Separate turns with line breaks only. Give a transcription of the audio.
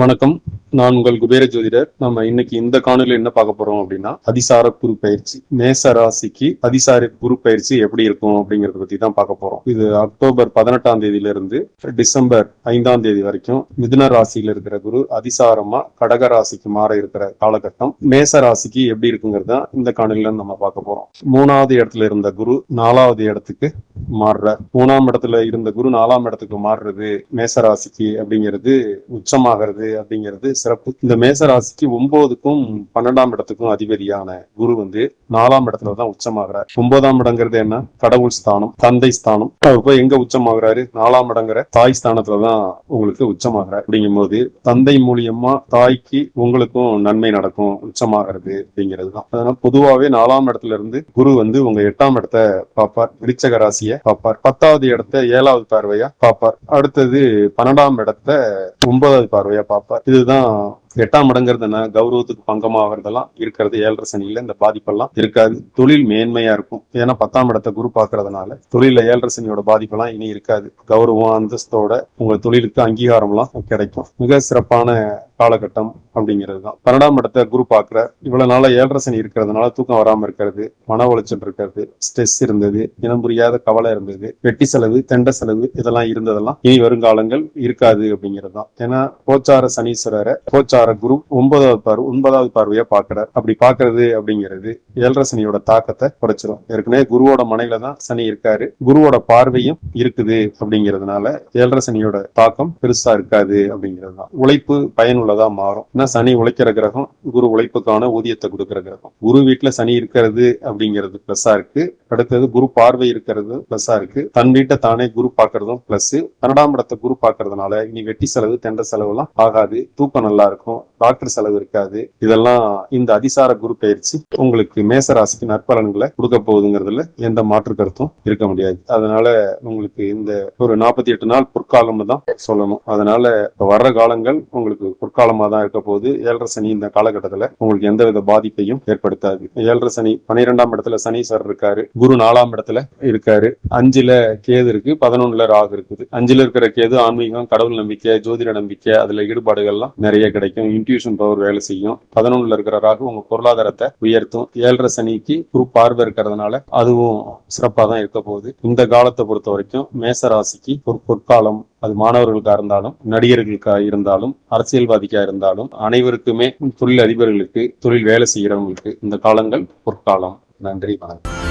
வணக்கம். நான் உங்கள் குபேர ஜோதிடர். நம்ம இன்னைக்கு இந்த காணொலியில் என்ன பார்க்க போறோம் அப்படின்னா அதிசார குரு பயிற்சி. மேச ராசிக்கு அதிசார குரு பயிற்சி எப்படி இருக்கும் அப்படிங்கறத பத்தி தான் பார்க்க போறோம். இது அக்டோபர் பதினெட்டாம் தேதியில இருந்து டிசம்பர் ஐந்தாம் தேதி வரைக்கும் மிதுன ராசியில இருக்கிற குரு அதிசாரமா கடக ராசிக்கு மாற இருக்கிற காலகட்டம். மேச ராசிக்கு எப்படி இருக்குங்கிறது தான் இந்த காணொலியில நம்ம பார்க்க போறோம். மூணாவது இடத்துல இருந்த குரு நாலாவது இடத்துக்கு மாறுற மூணாம் இடத்துல இருந்த குரு நாலாம் இடத்துக்கு மாறுறது மேச ராசிக்கு அப்படிங்கிறது உச்சமாகிறது அப்படிங்கிறது சிறப்பு. இந்த மேச ராசிக்கு ஒன்பதுக்கும் பன்னெண்டாம் இடத்துக்கும் அதிபதியான குரு வந்து நாலாம் இடத்துல தான் உச்சமாகிறார். ஒன்பதாம் இடங்கிறது என்ன? கடவுள் ஸ்தானம் தந்தை ஸ்தானம். இப்ப போய் எங்க உச்சமாகிறாரு? நாலாம் இடங்கிற தாய் ஸ்தானத்துலதான் உங்களுக்கு உச்சமாகிறார். அப்படிங்கும்போது தந்தை மூலியமா தாய்க்கு உங்களுக்கும் நன்மை நடக்கும் உச்சமாகிறது அப்படிங்கிறது தான். அதனால பொதுவாவே நாலாம் இடத்துல இருந்து குரு வந்து உங்க எட்டாம் இடத்தை பார்ப்பார். விருச்சக ராசியை பார்ப்பார். பத்தாவது இடத்த ஏழாவது பார்வையா பார்ப்பார். அடுத்தது பன்னெண்டாம் இடத்த ஒன்பதாவது பார்வையா பார்ப்பார். இதுதான் Oh. எட்டாம் இடங்கிறது என்ன? கௌரவத்துக்கு பங்கமாகறதெல்லாம் இருக்கிறது. ஏழரை சனியில இந்த பாதிப்பெல்லாம் இருக்காது. தொழில் மேன்மையா இருக்கும். ஏன்னா பத்தாம் இடத்தை குரு பாக்குறதுனால தொழில ஏழரை சனியோட பாதிப்பெல்லாம் இனி இருக்காது. கௌரவம் அந்தஸ்தோட உங்க தொழிலுக்கு அங்கீகாரம்லாம் கிடைக்கும். மிக சிறப்பான காலகட்டம் அப்படிங்கிறது தான். பன்னெண்டாம் இடத்தை குரு பாக்குற இவ்வளவு நாளா ஏழரை சனி இருக்கிறதுனால தூக்கம் வராம இருக்கிறது மன உளைச்சல் இருக்கிறது ஸ்ட்ரெஸ் இருந்தது இனம் புரியாத கவலை இருந்தது வெட்டி செலவு தெண்ட செலவு இதெல்லாம் இருந்ததெல்லாம் இனி வருங்காலங்கள் இருக்காது அப்படிங்கிறது தான். ஏன்னா கோச்சார சனீஸ்வரரை கோச்சார குரு ஒன்பதாவது பார்வை ஒன்பதாவது பார்வையா பாக்குறாரு அப்படி பாக்குறது அப்படிங்கிறது ஏழரை சனியோட தாக்கத்தை குறைச்சிடும் ஏற்கனவே குருவோட மனையில தான் சனி இருக்காரு. குருவோட பார்வையும் இருக்குது அப்படிங்கிறதுனால ஏழரை சனியோட தாக்கம் பெருசா இருக்காது அப்படிங்கிறது தான். உழைப்பு பயனுள்ளதா மாறும். ஏன்னா சனி உழைக்கிற கிரகம் குரு உழைப்புக்கான ஊதியத்தை கொடுக்கிற கிரகம். குரு வீட்டுல சனி இருக்கிறது அப்படிங்கிறது பிளஸ்ஸா இருக்கு. அடுத்தது குரு பார்வை இருக்கிறது பிளஸ்ஸா இருக்கு. தன் வீட்டை தானே குரு பாக்குறதும் பிளஸ் பன்னெண்டாம் இடத்தை குரு பாக்குறதுனால இனி வெட்டி செலவு தெண்ட செலவு எல்லாம் ஆகாது. தூக்கம் நல்லா இருக்கும். டாக்டர் செலவு இருக்காது. இதெல்லாம் இந்த அதிசார குரு பயிற்சி உங்களுக்கு மேச ராசிக்கு நற்பலன்களை கொடுக்க போகுதுங்கிறதுல எந்த மாற்று கருத்தும் இருக்க முடியாது. அதனால உங்களுக்கு இந்த ஒரு நாற்பத்தி எட்டு நாள் பொற்காலம்னு தான் சொல்லணும். அதனால வர்ற காலங்கள் உங்களுக்கு பொற்காலமா தான் இருக்க போகுது. ஏழரை சனி இந்த காலகட்டத்துல உங்களுக்கு எந்தவித பாதிப்பையும் ஏற்படுத்தாது. ஏழரை சனி பனிரெண்டாம் இடத்துல சனீஸ்வரர் இருக்காரு. குரு நாலாம் இடத்துல இருக்காரு. அஞ்சுல கேது இருக்கு பதினொன்னுல ராகு இருக்குது. அஞ்சுல இருக்கிற கேது ஆன்மீகம் கடவுள் நம்பிக்கை ஜோதிட நம்பிக்கை அதுல ஈடுபாடுகள்லாம் நிறைய கிடைக்கும். இன்ட்யூஷன் பவர் வேலை செய்யும். பதினொன்னுல இருக்கிற ராகு உங்க பொருளாதாரத்தை உயர்த்தும். ஏழரை சனிக்கு குரு பார்வை இருக்கிறதுனால அதுவும் சிறப்பாக தான் இருக்க போகுது. இந்த காலத்தை பொறுத்த வரைக்கும் மேச ராசிக்கு ஒரு பொற்காலம். அது மாணவர்களுக்கா இருந்தாலும் நடிகர்களுக்கா இருந்தாலும் அரசியல்வாதிக்கா இருந்தாலும் அனைவருக்குமே தொழில் அதிபர்களுக்கு தொழில் வேலை செய்யறவங்களுக்கு இந்த காலங்கள் பொற்காலம். நன்றி வணக்கம்.